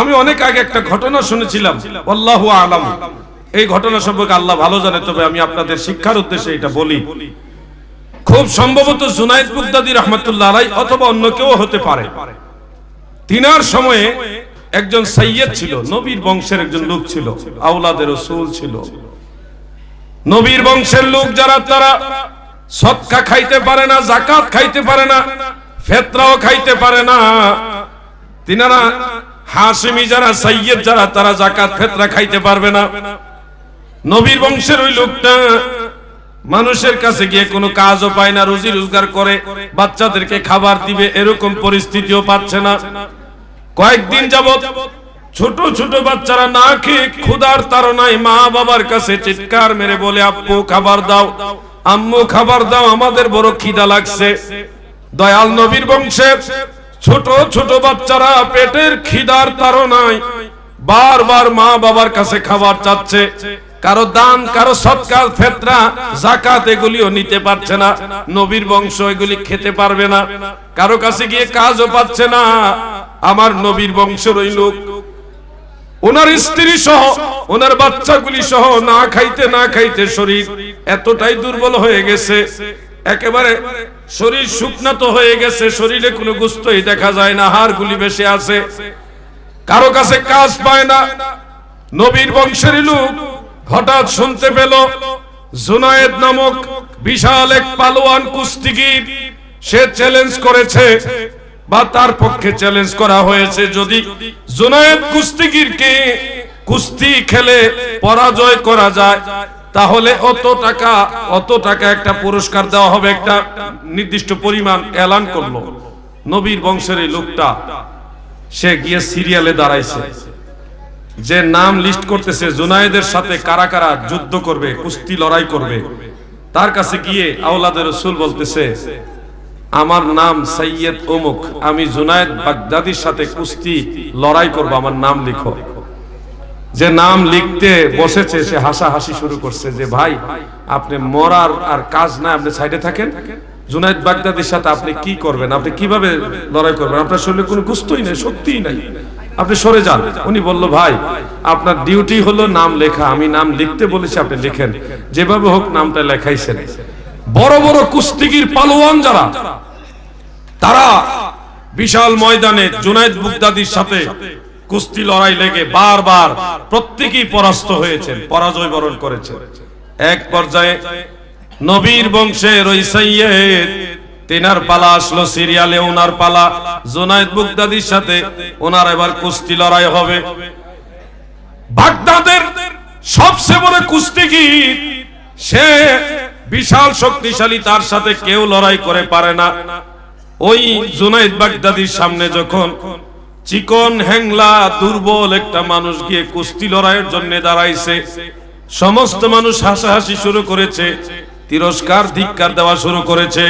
আমি অনেক আগে একটা ঘটনা শুনেছিলাম। আল্লাহ আলাম। এই ঘটনা সম্পর্কে আল্লাহ ভালো জানে, তবে আমি আপনাদের শিক্ষার উদ্দেশ্যে এটা বলি। খুব সম্ভবত জুনাইদ বুগদাদি রহমতুল্লাহ আলাই অথবা অন্য কেউ হতে পারে। তিনার সময়ে একজন সৈয়দ ছিল, নবীর বংশের একজন লোক ছিল আউলাদের রসুল ছিল। নবীর বংশের লোক যারা, তারা সৎকা খাইতে পারে না জাকাত খাইতে পারে না, ফেতরাও খাইতে পারে না। তিনারা হাসিমি যারা সৈয়দ যারা, তারা জাকাত ফেতরা খাইতে পারবে না। নবীর বংশের ওই লোকটা মানুষের কাছে গিয়ে কোনো কাজও পায় না, রুজি রোজগার করে, বাচ্চাদেরকে খাবার দিবে, এরকম পরিস্থিতিও পাচ্ছে না। কয়েকদিন যাবত ছোট ছোট বাচ্চারা না খেয়ে ক্ষুধার তাড়নায় মা বাবার কাছে চিৎকার মেরে বলে আপ্পু খাবার দাও, আম্মু, খাবার দাও, আমাদের বড় খিদা লাগছে। দয়াল নবীর বংশের ছোট ছোট বাচ্চারা পেটের খিদার তাড়নায় বারবার মা বাবার কাছে খাবার চাচ্ছে। কারও দান, কারও সৎকার ফেতরা জাকাত এগুলিও নিতে পারছে না। নবীর বংশ এগুলি খেতে পারবে না। কারও কাছে গিয়ে কাজও পাচ্ছে না। আমার নবীর বংশের ওই লোক, ওনার স্ত্রী সহ, ওনার বাচ্চাগুলি সহ না খাইতে না খাইতে শরীর এতটাই দুর্বল হয়ে গেছে। একেবারে শরীর শুকনাত হয়ে গেছে, শরীরে কোনো গুস্তই দেখা যায় না, হাড়গুলি বেশি আছে। কারও কাছে কাজ পায় না। নবীর বংশের লোক হঠাৎ শুনতে পেল, জুনায়েদ নামক বিশাল এক পালোয়ান কুস্তিগির সে চ্যালেঞ্জ করেছে বা তার পক্ষে চ্যালেঞ্জ করা হয়েছে। যদি জুনায়েদ কুস্তিগিরকে কুস্তি খেলে পরাজয় করা যায় তাহলে অত টাকা অত টাকা একটা পুরস্কার দেওয়া হবে, একটা নির্দিষ্ট পরিমাণ এলান করল। নবীর বংশের এই লোকটা, সে গিয়ে সিরিয়ালে দাঁড়াইছে। যে নাম লিস্ট করতেছে, জুনায়েদের সাথে কারা কারা যুদ্ধ করবে, কুস্তি লড়াই করবে, তার কাছে গিয়ে আওলাদের রসুল বলতেছে, আমার নাম সৈয়দ অমুক আমি জুনায়েদ বাগদাদির সাথে কুস্তি লড়াই করব, আমার নাম লিখো। যে নাম লিখতে বসেছে, সে হাসাহাসি শুরু করছে যে, ভাই, আপনি মরার আর কাজ না আপনি সাইডে থাকেন। জুনায়েদ বাগদাদির সাথে আপনি কি করবেন? আপনি কীভাবে লড়াই করবেন? আপনার শরীরে কোনো গুস্তই নাই সত্যিই নাই। আপনি সরে যান। উনি বলল, ভাই, আপনার ডিউটি হলো নাম লেখা। আমি নাম লিখতে বলেছি, আপনি লিখেন। যেভাবে হোক নামটা লেখাইছেন। বড় বড় কুস্তিগির পালোয়ান যারা, তারা বিশাল ময়দানে জুনাইদ বুগদাদির সাথে কুস্তি লড়াই লেগে বারবার প্রত্যেকেই পরাস্ত হয়েছেন, পরাজয় বরণ করেছেন। এক পর্যায়ে নবীর বংশের ওই সৈয়দ, তেনার পালা আসলো সিরিয়ালে, ওনার পালা জুনাইদ বুগদাদির সাথে, ওনার এবার কুস্তি লড়াই হবে। বাগদাদের সবচেয়ে বড় কুস্তিগির সে বিশাল শক্তিশালী, তার সাথে কেউ লড়াই করে পারে না। ওই জুনাইদ বাগদাদির সামনে যখন চিকন হ্যাংলা দুর্বল একটা মানুষ গিয়ে কুস্তি লড়াইয়ের জন্য দাঁড়াইছে। সমস্ত মানুষ হাসাহাসি শুরু করেছে, তিরস্কার, ধিক্কার দেওয়া শুরু করেছে।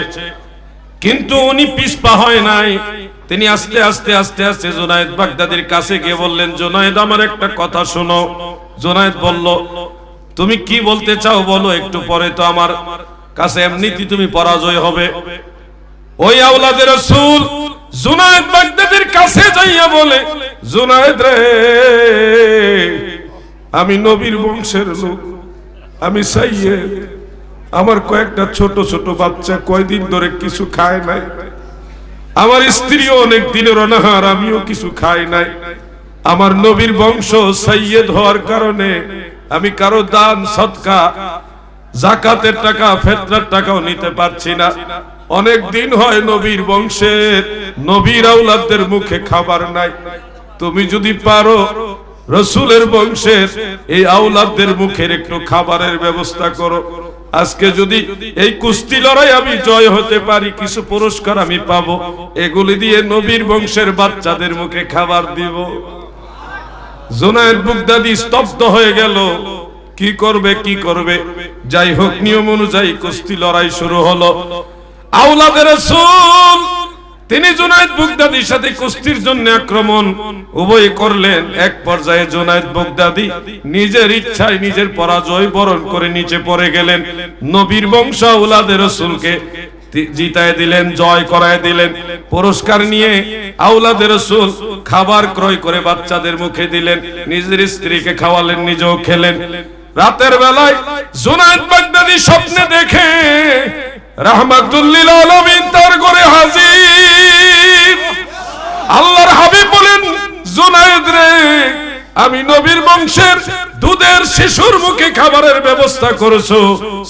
কিন্তু উনি পিসপা হয় নাই। তিনি আস্তে আস্তে আস্তে আস্তে জোনায়েদ বাগদাদির কাছে গিয়ে বললেন, জোনায়েদ, আমার একটা কথা শোনো। জোনায়েদ বলল, তুমি কি বলতে চাও বলো, একটু পরে তো আমার কাছে এমনিতে তুমি পরাজয় হবে। ওই আওলাদের রাসূল জুনায়েদ বাগদাদির কাছে যাইয়া বলে, জুনায়েদ রে, আমি নবীর বংশের লোক, আমি সাইয়েদ। আমার কয়েকটা ছোট ছোট বাচ্চা কয়দিন ধরে কিছু খায় নাই। আমার স্ত্রীও অনেক দিনের অনাহার, আমিও কিছু খাই নাই। আমার নবীর বংশ সাইয়েদ হওয়ার কারণে আমি কারও দান, সৎকা, জাকাতের টাকা, ফেতরার টাকাও নিতে পারছি না। অনেক দিন হয় নবীর বংশের নবীর আউলাদদের মুখে খাবার নাই। তুমি যদি পারো, রসুলের বংশের এই আউলাদদের মুখের একটু খাবারের ব্যবস্থা করো। আজকে যদি এই কুস্তি লড়াই আমি জয় হতে পারি, কিছু পুরস্কার আমি পাবো। এগুলি দিয়ে নবীর বংশের বাচ্চাদের মুখে খাবার দিব। জোনায়েদ বুগদাদি স্তব্ধ হয়ে গেল। কি করবে কি করবে? যাই হোক, নিয়ম অনুযায়ী কুস্তি লড়াই শুরু হলো। আউলাদের তিনি জুনায়েদ বুগদাদির সাথে কুস্তির জন্য আক্রমণ উভয় করলেন। এক পর্যায়ে জুনায়েদ বুগদাদি নিজের ইচ্ছায় নিজের পরাজয় বরণ করে নিচে পড়ে গেলেন। নবীর বংশ আউলাদের জিতায় দিলেন, জয় করায় দিলেন। পুরস্কার নিয়ে আউলাদের রসুল খাবার ক্রয় করে বাচ্চাদের মুখে দিলেন। নিজের স্ত্রীকে খাওয়ালেন, নিজেও খেলেন। রাতের বেলায় জুনায়দ বাগদাদি স্বপ্নে দেখে রাহমাতুল্লিল আলমিন তার করে হাজির। আল্লাহর হাবিব বলেন জুনায়েদ রে আমি নবীর বংশের দুধের শিশুর মুখে খাবারের ব্যবস্থা করেছ।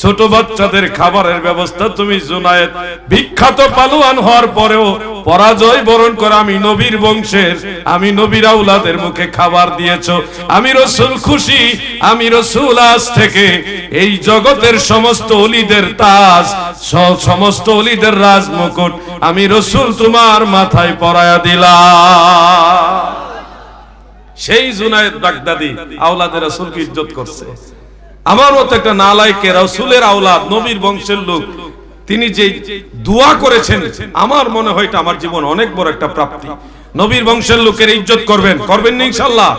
ছোট বাচ্চাদের খাবারের ব্যবস্থা তুমি জুনায়েদ। বিখ্যাত পালোয়ান হওয়ার পরেও পরাজয় বরণ করে আমি নবীর বংশের, আমি নবীর আউলাদের মুখে খাবার দিয়েছ। আমি রসুল খুশি, আমি রসুল আজ থেকে। এই জগতের সমস্ত অলিদের তাজ সমস্ত অলিদের রাজ মুকুট আমি রসুল তোমার মাথায় পরায়া দিলাম। সেই জুনায়েদ বাগদাদি আওলাদের রাসূলকে ইজ্জত করছে। আমার মতো একটা নালাইকে রাসূলের আওলাদ, নবীর বংশের লোক, তিনি যে দোয়া করেছেন, আমার মনে হয় এটা আমার জীবন অনেক বড় একটা প্রাপ্তি। নবীর বংশের লোকের ইজ্জত করবেন করবেন না ইনশাআল্লাহ।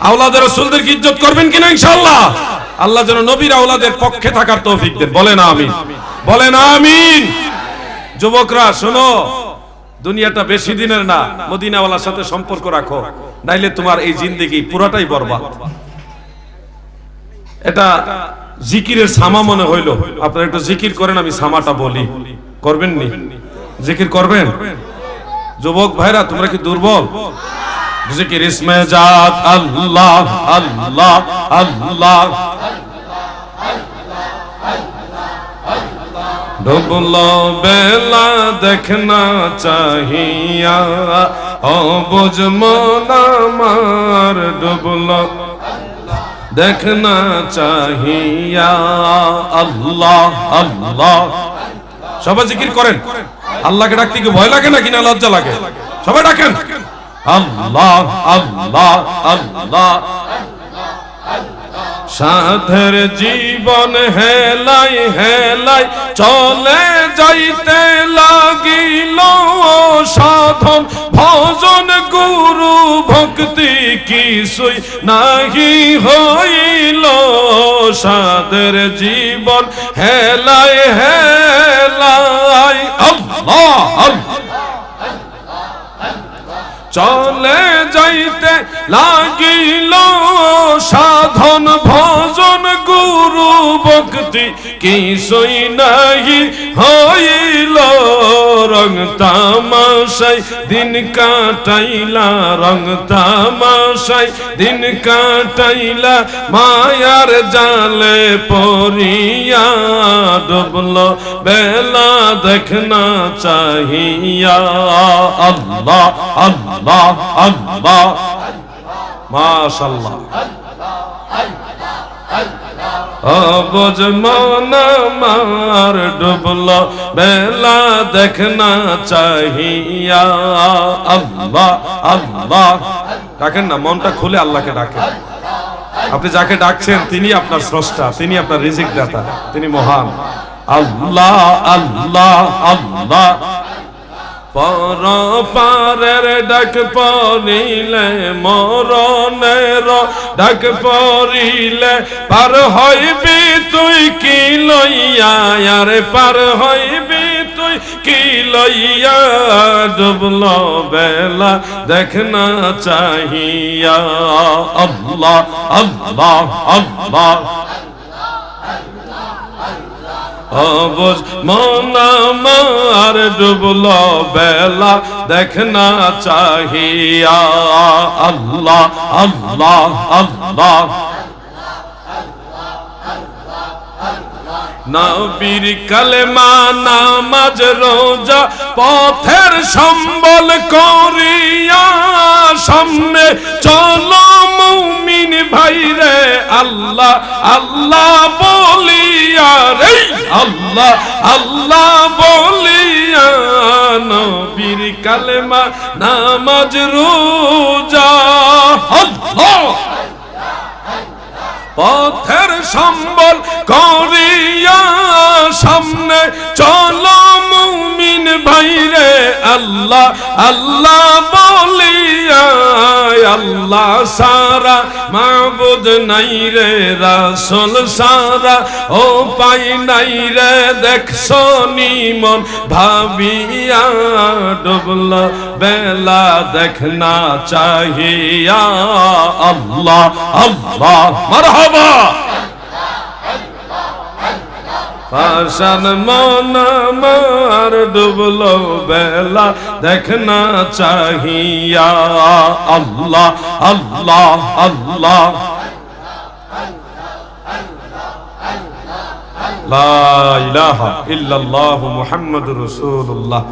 আওলাদের রাসূলদের কি ইজ্জত করবেন কিনা ইনশাআল্লাহ? আল্লাহ যেন নবীর আওলাদের পক্ষে থাকার তৌফিক দেন। বলেন আমিন। বলেন আমিন। যুবকরা, শোনো দুনিয়াটা বেশি দিনের না, মদিনাওয়ালার সাথে সম্পর্ক রাখো, নাইলে তোমার এই জিন্দেগি পুরাটাই বরবাদ। এটা জিকিরের সামা মনে হইল। আপনারা একটু জিকির করেন, আমি সামাটা বলি। করবেন নি? জিকির করবেন? যুবক ভাইরা, তোমরা কি দুর্বল? জিকির ইসমে জাত, আল্লাহ আল্লাহ আল্লাহ। ডুবল বেলা দেখনা চাহিয়া বুঝ মনামার ডুবল। দেখনা চাহিয়া, আল্লাহ আল্লাহ। সবাই জিকির করেন। আল্লাহকে ডাকতে কি ভয় লাগে না লজ্জা লাগে? সবাই ডাকেন। আল্লাহ আল্লাহ আল্লাহ। সাধের জীবন হেলাই হেলাই চলে যাইতে লাগিল সাধন। ভজন গুরু ভক্তি কিছুই নাহি হইল। সাধের জীবন হেলাই হেলাই। আল্লাহ আল্লাহ। চলে যাইতে লাগিল সাধন ভজন গুরু ভক্তি। কিছুই নাহি হইল, রং তামাশাই দিন কাটাইলা, রং তামাশাই দিন কাটাইলা, মায়ার জালে পরিয়া ডুবল বেলা দেখনা চাহিয়া। আল্লাহ আল্লাহ। আল্লাহ অবজ মন মার ডুবল, বেলা দেখনা চাহিয়া। আল্লাহ আল্লাহ। ডাকেন না, মনটা খুলে আল্লাহকে ডাকেন। আপনি যাকে ডাকছেন, তিনি আপনার স্রষ্টা, তিনি আপনার রিজিক দাতা, তিনি মহান। আল্লাহ আল্লাহ আল্লাহ। পর পারের ডাক পড়িলে মরণের ডাক পড়িলে পার হইবি তুই কি লইয়া? আরে পার হইবি তুই কি লইয়া? ডুবল বেলা দেখনা চাহিয়া। আল্লাহ আল্লাহ আল্লাহ। অবুজ মন আমার ডুবল বেলা দেখনা চাহিয়া। আল্লাহ আল্লাহ আল্লাহ। নবীর কালেমা নামাজ রোজা পথের সম্বল করিয়া সামনে চলো মুমিন ভাইরে আল্লাহ আল্লাহ বলিয়া রে, আল্লাহ আল্লাহ বলিয়া নবীর কালেমা নামাজ রোজা। আল্লাহ। পথের সম্বল করিয়া সামনে চলো মুমিন ভাইরে, আল্লাহ আল্লাহ বলিয়া আল্লাহ সারা মাবুদ নাই রে রাসুল সারা। ও পাই নাই রে দেখছ নিমন, ভাবিয়া ডুবল বেলা দেখনা চাহিয়া আল্লাহ আল্লাহ, মারহাবা। পাশান মন মার ডুবল বেলা দেখনা চাহিয়া। আল্লাহ আল্লাহ আল্লাহ। লা ইলাহা ইল্লাল্লাহু মুহাম্মাদুর রাসূলুল্লাহ।